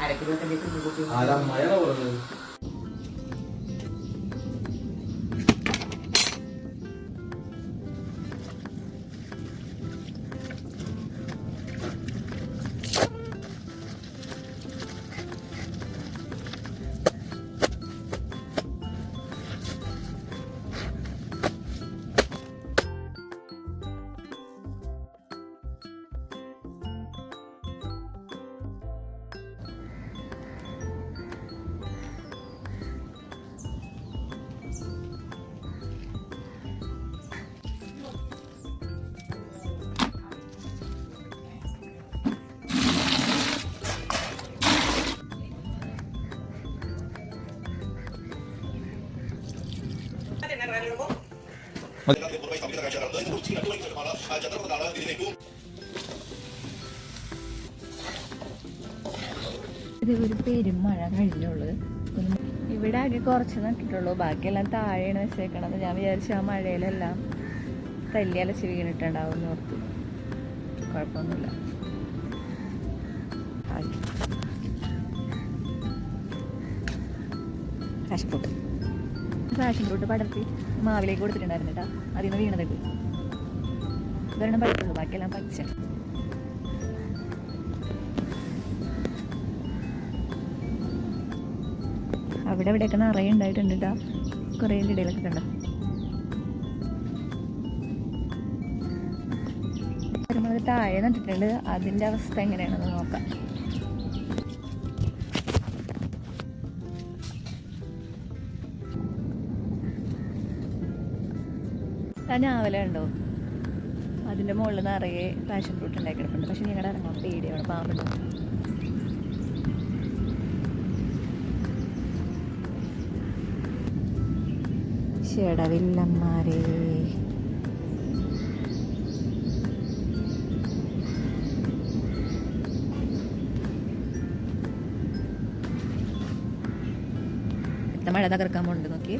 அரை கிலோ தண்ணி குடிக்க ഇത് ഒരു പെരുമഴ കഴിഞ്ഞുള്ളൂ ഇവിടെ ആകെ കുറച്ച് നട്ടിട്ടുള്ളൂ. ബാക്കിയെല്ലാം താഴെയാണ് വെച്ചേക്കണത്. ഞാൻ വിചാരിച്ചു ആ മഴയിലെല്ലാം തല്ലി അലച്ച് വീണിട്ടുണ്ടാവും എന്ന് ഓർത്തു. കുഴപ്പമൊന്നുമില്ല. ഫാഷൻ ഫ്രൂട്ട് പടർത്തി മാവിലേക്ക് കൊടുത്തിട്ടുണ്ടായിരുന്നു കേട്ടോ. അതിൽ നിന്ന് വീണതൊക്കെ ഇതൊരെണ്ണം പഴുത്തുള്ളൂ ബാക്കിയെല്ലാം പച്ച അവിടെ ഇവിടെയൊക്കെ നിറയെ ഉണ്ടായിട്ടുണ്ട് കേട്ടോ കുറേ ഇടയിലൊക്കെ കണ്ടോ? താഴെ നട്ടിട്ടുണ്ട്. അതിന്റെ അവസ്ഥ എങ്ങനെയാണെന്ന് നോക്കാം. ഞാൻ ആവലുണ്ടോ അതിന്റെ മുകളിൽ നിറയെ പാഷൻ ഫ്രൂട്ട് ഉണ്ടാക്കി കിടപ്പുണ്ട് പക്ഷെ ഞങ്ങളുടെ ഇറങ്ങാൻ പേടിയാണ്. പാമ്പുണ്ട് ചേടവില്ലന്മാരെ. ഇത്ത മഴ തകർക്കാൻ പോണ്ട് നോക്കി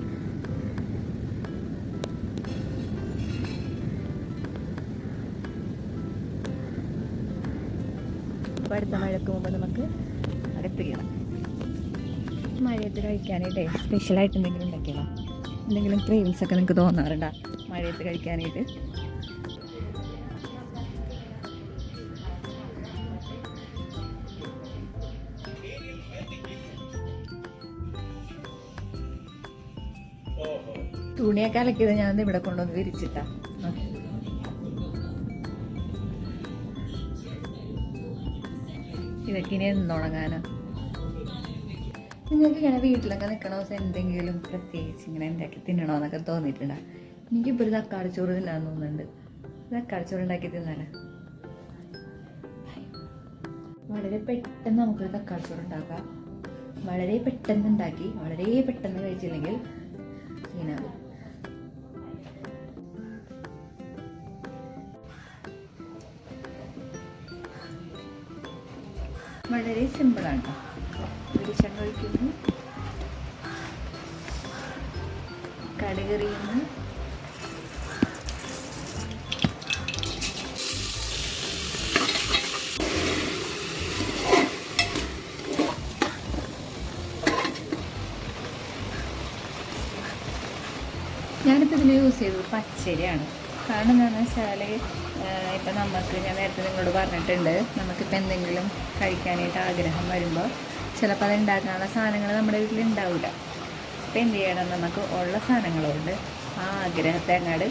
അപ്പോൾ അടുത്ത മഴക്ക് മുമ്പ് നമുക്ക് അകത്തിരിക്കണം മഴയത്ത് കഴിക്കാനായിട്ടേ സ്പെഷ്യലായിട്ട് എന്തെങ്കിലും ഉണ്ടാക്കിയതാ എന്തെങ്കിലും ക്രേവിങ്സ് ഒക്കെ നിങ്ങൾക്ക് തോന്നാറുണ്ടോ? മഴയത്ത് കഴിക്കാനായിട്ട്? തുണിയൊക്കെ അലക്കിയത് ഞാൻ ഇവിടെ കൊണ്ടുവന്ന് വിരിച്ചിട്ടാ. ഇതൊക്കെ ഇനി എന്നുണങ്ങാനാ നിങ്ങൾക്ക് ഇങ്ങനെ വീട്ടിലൊക്കെ നിൽക്കണ ദിവസം എന്തെങ്കിലും പ്രത്യേകിച്ച് ഇങ്ങനെ ഉണ്ടാക്കി തിന്നണമെന്നൊക്കെ തോന്നിയിട്ടുണ്ടോ? എനിക്കിപ്പോൾ ഒരു തക്കാളി ചോറ് തിന്നാൻ തോന്നുന്നുണ്ട്. തക്കാളി ചോറ് ഉണ്ടാക്കി തിന്നാലോ വളരെ പെട്ടെന്ന് നമുക്ക് തക്കാളി ചോറ് ഉണ്ടാക്കാം. വളരെ പെട്ടെന്ന് ഉണ്ടാക്കി വളരെ പെട്ടെന്ന് കഴിച്ചില്ലെങ്കിൽ സീനാകും വളരെ സിമ്പിളാണ്. കേട്ടോ വെളിച്ചെണ്ണ ഒഴിക്കുന്നു. കടുകറിയുന്നു. ഞാനിപ്പോൾ ഇതിൽ യൂസ് ചെയ്തത് പച്ചരിയാണ്. കാരണം എന്താണെന്ന് വെച്ചാൽ ഇപ്പം നമുക്ക് ഞാൻ നേരത്തെ നിങ്ങളോട് പറഞ്ഞിട്ടുണ്ട് നമുക്കിപ്പോൾ എന്തെങ്കിലും കഴിക്കാനായിട്ട് ആഗ്രഹം വരുമ്പോൾ ചിലപ്പോൾ അത് ഉണ്ടാക്കാനുള്ള സാധനങ്ങൾ നമ്മുടെ വീട്ടിൽ ഉണ്ടാവില്ല അപ്പം എന്ത് ചെയ്യണം? നമുക്ക് ഉള്ള സാധനങ്ങളുണ്ട് ആ ആഗ്രഹത്തെ അങ്ങോട്ട്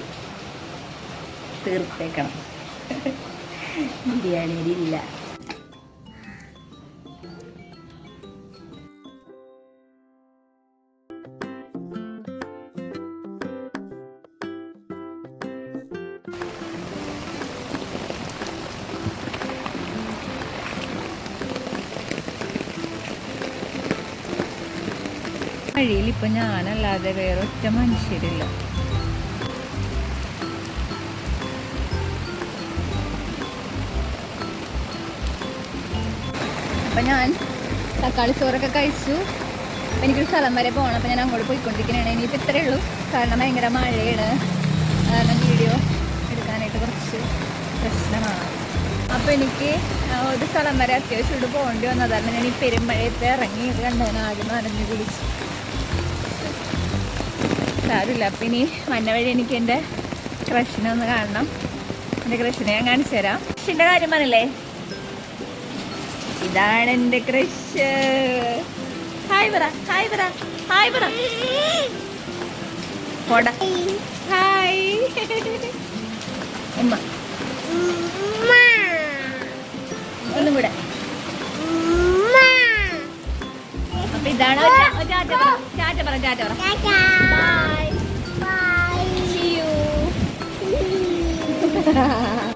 തീർത്തേക്കണം. ബിരിയാണിയിലില്ല വഴിയിൽ ഇപ്പം ഞാനല്ലാതെ വേറെ ഒറ്റ മനുഷ്യരില്ല. അപ്പം ഞാൻ തക്കാളി ചോറൊക്കെ കഴിച്ചു. എനിക്കൊരു സ്ഥലം വരെ പോകണം അപ്പം ഞാൻ അങ്ങോട്ട് പോയിക്കൊണ്ടിരിക്കുന്നതാണ് ഇനിയിപ്പോൾ ഇത്രയേ ഉള്ളൂ. കാരണം ഭയങ്കര മഴയാണ്. കാരണം വീഡിയോ എടുക്കാനായിട്ട് കുറച്ച് പ്രശ്നമാണ്. അപ്പോൾ എനിക്ക് ഒരു സ്ഥലം വരെ അത്യാവശ്യം പോകേണ്ടി വന്നതാണ്. ഞാൻ ഈ പെരുമഴയത്ത് ഇറങ്ങി ഇത് ആദ്യം അറിഞ്ഞു കുളിച്ചു സാരമില്ല. അപ്പം ഇനി വന്ന വഴി എനിക്ക് എന്റെ ക്രഷിനെ ഒന്ന് കാണണം. എന്റെ ക്രഷിനെ ഞാൻ കാണിച്ചു തരാം. ക്രഷിന്റെ കാര്യം പറഞ്ഞില്ലേ? ഇതാണ് എന്റെ ക്രഷ് ഹായ് പറ ഹായ് പറ ഹായ് പറ പോടാ. ഹായ് ഉമ്മ. ഒന്നും കൂടെ. അപ്പൊ ഇതാണ് ഒരു ടാറ്റ പറ ടാറ്റ പറ പറ ബൈ See you.